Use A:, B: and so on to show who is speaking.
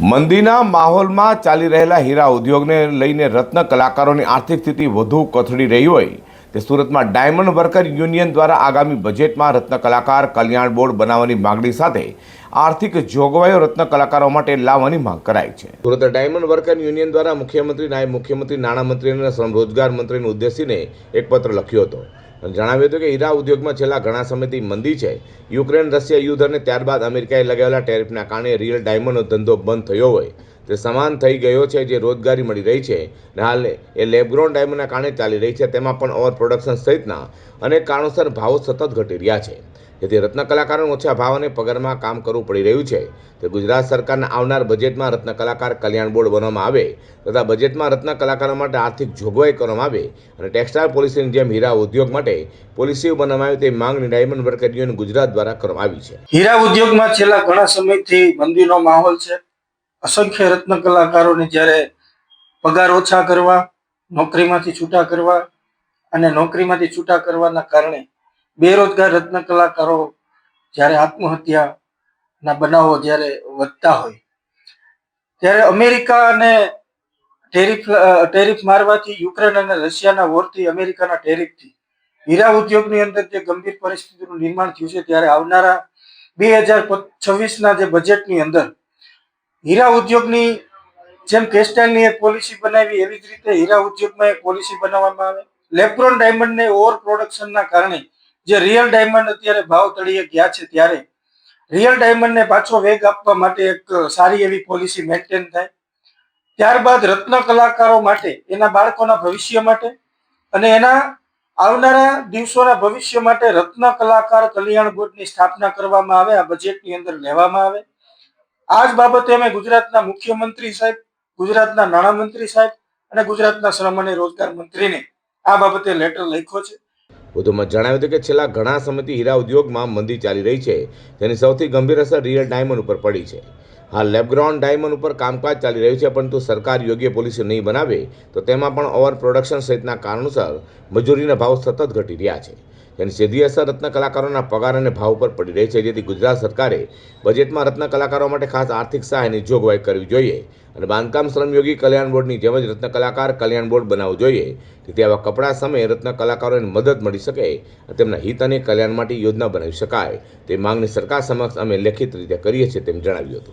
A: મંદીના માહોલમાં ચાલી રહેલા હીરા ઉદ્યોગને લઈને રત્ન કલાકારોની આર્થિક સ્થિતિ વધુ કથળી રહી હોય, તે સુરતમાં ડાયમંડ વર્કર યુનિયન દ્વારા આગામી બજેટમાં રત્ન કલાકાર કલ્યાણ બોર્ડ બનાવવાની માગણી સાથે આર્થિક જોગવાઈઓ રત્ન કલાકારો માટે લાવવાની માંગ કરાઈ છે. સુરત ડાયમંડ વર્કર યુનિયન દ્વારા મુખ્યમંત્રી, નાયબ મુખ્યમંત્રી, નાણામંત્રી અને શ્રમ રોજગાર મંત્રીને ઉદ્દેશીને એક પત્ર લખ્યો હતો. જણાવ્યું હતું કે હીરા ઉદ્યોગમાં છેલ્લા ઘણા સમયથી મંદી છે. યુક્રેન, રશિયા યુદ્ધ અને ત્યારબાદ અમેરિકાએ લગાવેલા ટેરિફના કારણે રિયલ ડાયમંડનો ધંધો બંધ થયો હોય. તે સમાન થઈ ગયો છે, જે રોજગારી મળી રહી છે અને હાલ એ લેબગ્રોન ડાયમંડના કારણે ચાલી રહી છે, તેમાં પણ ઓવર પ્રોડક્શન સહિતના અનેક કારણોસર ભાવો સતત ઘટી રહ્યા છે. જેથી રત્ન કલાકારોને ઓછા ભાવ અને પગારમાં કામ કરવું પડી રહ્યું છે. તે ગુજરાત સરકારના આવનાર બજેટમાં રત્ન કલાકાર કલ્યાણ બોર્ડ બનાવવામાં આવે તથા બજેટમાં રત્ન કલાકારો માટે આર્થિક જોગવાઈ કરવામાં આવે અને ટેક્સટાઇલ પોલિસીની જેમ હીરા ઉદ્યોગ માટે પોલિસીઓ બનાવવામાં આવે તે માંગણી ડાયમંડ વર્કર યુનિયન ગુજરાત દ્વારા કરવામાં આવી છે.
B: હીરા ઉદ્યોગમાં છેલ્લા ઘણા સમયથી મંદીનો માહોલ છે. અસંખ્ય રત્ન કલાકારોને જ્યારે પગાર ઓછા કરવા, નોકરીમાંથી છૂટા કરવા અને નોકરીમાંથી છૂટા કરવાના કારણે બેરોજગાર રત્ન કલાકારો જ્યારે આત્મહત્યાના બનાવો જ્યારે વધતા હોય, ત્યારે અમેરિકા અને ટેરિફ ટેરિફ મારવાથી યુક્રેન અને રશિયાના વોરથી અમેરિકાના ટેરિફથી હીરા ઉદ્યોગની અંદર જે ગંભીર પરિસ્થિતિનું નિર્માણ થયું છે, ત્યારે આવનારા બે હજાર છવ્વીસના જે બજેટની અંદર હીરા ઉદ્યોગની જેમ કેસ્ટાઇલની એક પોલિસી બનાવી, એવી જ રીતે હીરા ઉદ્યોગમાં એક પોલિસી બનાવવામાં આવે. લેપ્રોન ડાયમંડને ઓવર પ્રોડક્શનના કારણે જે રિયલ ડાયમંડ અત્યારે ભાવ તળીએ ગયા છે ત્યારે રિયલ ડાયમંડને પાછો વેગ આપવા માટે એક સારી એવી પોલિસી મેન્ટેન થાય. ત્યારબાદ રત્ન કલાકારો માટે, એના બાળકોના ભવિષ્ય માટે અને એના આવનારા દિવસોના ભવિષ્ય માટે રત્ન કલાકાર કલ્યાણ બોર્ડની સ્થાપના કરવામાં આવે, આ બજેટની અંદર લેવામાં આવે. આ જ બાબતે અમે ગુજરાતના મુખ્યમંત્રી સાહેબ, ગુજરાતના નાણામંત્રી સાહેબ અને ગુજરાતના શ્રમ અને રોજગાર મંત્રીને આ બાબતે લેટર લખ્યો છે.
A: વધુમાં જણાવ્યું હતું કે છેલ્લા ઘણા સમયથી હીરા ઉદ્યોગમાં મંદી ચાલી રહી છે, જેની સૌથી ગંભીર અસર રિયલ ડાયમંડ ઉપર પડી છે. હાલ લેબગ્રાઉન્ડ ડાયમંડ ઉપર કામકાજ ચાલી રહ્યું છે, પરંતુ સરકાર યોગ્ય પોલિસી નહીં બનાવે તો તેમાં પણ ઓવર પ્રોડક્શન સહિતના કારણોસર મજૂરીના ભાવ સતત ઘટી રહ્યા છે. જેની સીધી અસર રત્ન કલાકારોના પગાર અને ભાવ પર પડી રહી છે. જેથી ગુજરાત સરકારે બજેટમાં રત્ન કલાકારો માટે ખાસ આર્થિક સહાયની જોગવાઈ કરવી જોઈએ અને બાંધકામ શ્રમયોગી કલ્યાણ બોર્ડની જેમ જ રત્ન કલાકાર કલ્યાણ બોર્ડ બનાવવું જોઈએ. જેથી આવા કપડા સમયે રત્ન કલાકારોને મદદ મળી શકે અને તેમના હિત અને કલ્યાણ માટે યોજના બનાવી શકાય. તે માંગણી સરકાર સમક્ષ અમે લેખિત રીતે કરીએ છીએ તેમ જણાવ્યું હતું.